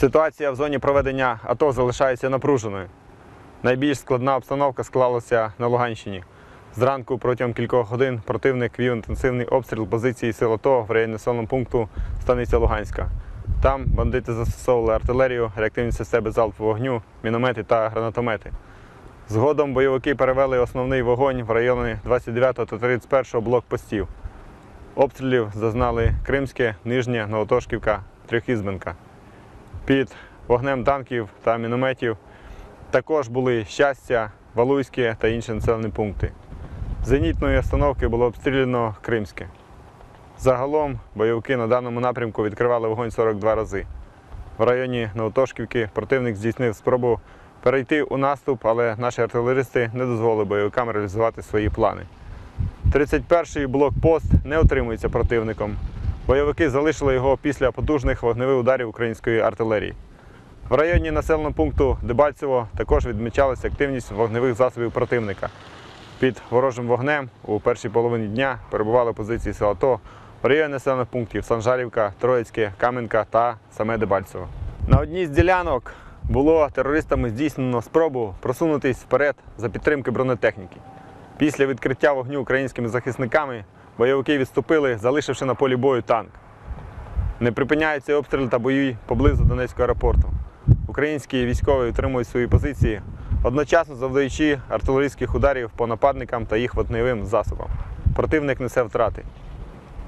Ситуація в зоні проведення АТО залишається напруженою. Найбільш складна обстановка склалася на Луганщині. Зранку протягом кількох годин противник вів інтенсивний обстріл позиції сил АТО в районі населеного пункту Станиця Луганська. Там бандити застосовували артилерію, реактивні системи залпового вогню, міномети та гранатомети. Згодом бойовики перевели основний вогонь в райони 29 та 31 блокпостів. Обстрілів зазнали Кримське, Нижнє, Новотошківка, Трьохізбенка. Під вогнем танків та мінометів також були щастя, Валуйське та інші населені пункти. Зенітної установки було обстріляно Кримське. Загалом бойовики на даному напрямку відкривали вогонь 42 рази. В районі Новотошківки противник здійснив спробу перейти у наступ, але наші артилеристи не дозволили бойовикам реалізувати свої плани. 31-й блокпост не отримується противником. Бойовики залишили його після потужних вогневих ударів української артилерії. В районі населеного пункту Дебальцево також відмічалася активність вогневих засобів противника. Під ворожим вогнем у першій половині дня перебували позиції сил АТО в районі населених пунктів Санжарівка, Троїцьке, Кам'янка та саме Дебальцево. На одній з ділянок було терористами здійснено спробу просунутись вперед за підтримки бронетехніки. Після відкриття вогню українськими захисниками бойовики відступили, залишивши на полі бою танк. Не припиняються обстріли та бої поблизу Донецького аеропорту. Українські військові утримують свої позиції, одночасно завдаючи артилерійських ударів по нападникам та їх вогневим засобам. Противник несе втрати.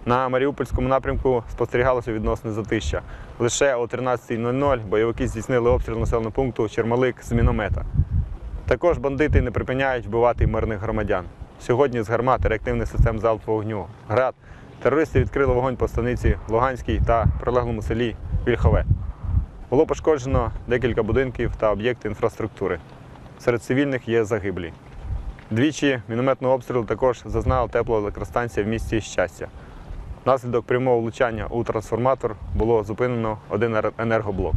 На Маріупольському напрямку спостерігалося відносне затища. Лише о 13.00 бойовики здійснили обстріл населеного пункту Чермалик з міномета. Також бандити не припиняють вбивати мирних громадян. Сьогодні з гармат реактивних систем залпового вогню ГРАД терористи відкрили вогонь по станиці Луганській та прилеглому селі Вільхове. Було пошкоджено декілька будинків та об'єкти інфраструктури. Серед цивільних є загиблі. Двічі мінометного обстрілу також зазнала теплоелектростанція в місті Щастя. Внаслідок прямого влучання у трансформатор було зупинено один енергоблок.